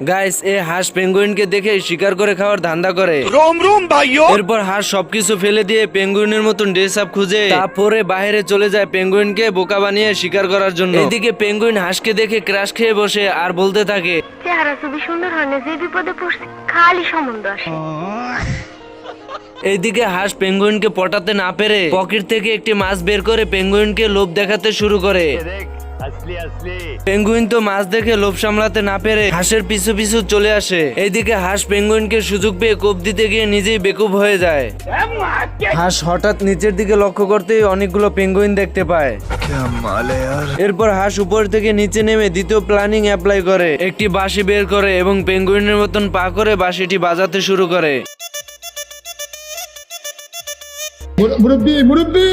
Guys এ হাঁস পেঙ্গুইনকে দেখে শিকার করে খাওয়ার ধান্দা করে। রোম রোম ভাইও এরপর হাঁস সবকিছু ফেলে দিয়ে পেঙ্গুইনের মতন ড্রেস আপ খুঁজে তারপরে বাইরে চলে যায় পেঙ্গুইনকে বোকা বানিয়ে শিকার করার জন্য। এদিকে পেঙ্গুইন হাঁসকে দেখে ক্রাশ খেয়ে বসে আর বলতে থাকে খুবই সুন্দর হয় না যে বিপদে পড়ছে খালি আসে। এইদিকে হাঁস পেঙ্গুইনকে পটাতে না পেরে পকেট থেকে একটি মাছ বের করে পেঙ্গুইনকে লোভ দেখাতে শুরু করে। পেঙ্গুইন তো মাছ দেখে লোভ সামলাতে না পেরে হাঁসের পিছু পিছু চলে আসে। এইদিকে হাঁস পেঙ্গুইনকে সুযোগ পেয়ে কোপ দিতে গিয়ে নিজেই বেকুব হয়ে যায়। হাঁস হঠাৎ নিচের দিকে লক্ষ্য করতেই অনেকগুলো পেঙ্গুইন দেখতে পায়। এরপর হাঁস উপর থেকে নিচে নেমে দ্বিতীয় প্ল্যানিং অ্যাপ্লাই করে। একটি বাঁশি বের করে এবং পেঙ্গুইনের মতন পা করে বাঁশিটি বাজাতে শুরু করে। মুরব্বী মুরব্বী!